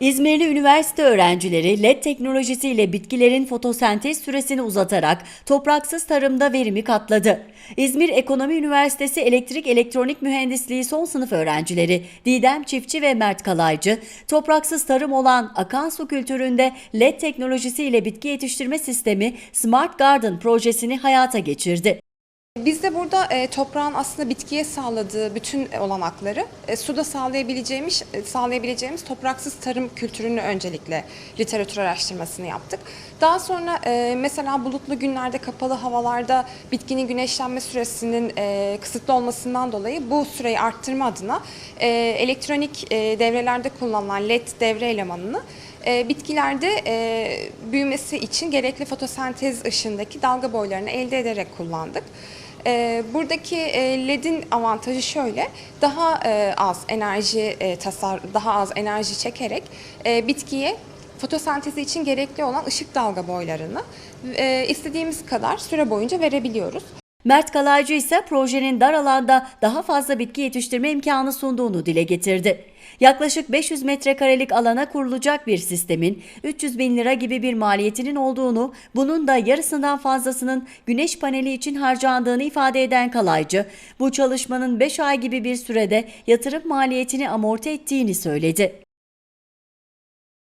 İzmirli üniversite öğrencileri LED teknolojisiyle bitkilerin fotosentez süresini uzatarak topraksız tarımda verimi katladı. İzmir Ekonomi Üniversitesi Elektrik Elektronik Mühendisliği son sınıf öğrencileri Didem Çiftçi ve Mert Kalaycı, topraksız tarım olan akan su kültüründe LED teknolojisiyle bitki yetiştirme sistemi Smart Garden projesini hayata geçirdi. Biz de burada e, toprağın aslında bitkiye sağladığı bütün olanakları e, suda sağlayabileceğimiz e, sağlayabileceğimiz topraksız tarım kültürünü öncelikle literatür araştırmasını yaptık. Daha sonra e, mesela bulutlu günlerde kapalı havalarda bitkinin güneşlenme süresinin e, kısıtlı olmasından dolayı bu süreyi arttırma adına e, elektronik e, devrelerde kullanılan LED devre elemanını e, bitkilerde e, büyümesi için gerekli fotosentez ışığındaki dalga boylarını elde ederek kullandık. E, buradaki e, LED'in avantajı şöyle, daha e, az enerji e, tasar, daha az enerji çekerek e, bitkiye fotosentezi için gerekli olan ışık dalga boylarını e, istediğimiz kadar süre boyunca verebiliyoruz. Mert Kalaycı ise projenin dar alanda daha fazla bitki yetiştirme imkanı sunduğunu dile getirdi. Yaklaşık 500 metrekarelik alana kurulacak bir sistemin 300 bin lira gibi bir maliyetinin olduğunu, bunun da yarısından fazlasının güneş paneli için harcandığını ifade eden Kalaycı, bu çalışmanın 5 ay gibi bir sürede yatırım maliyetini amorti ettiğini söyledi.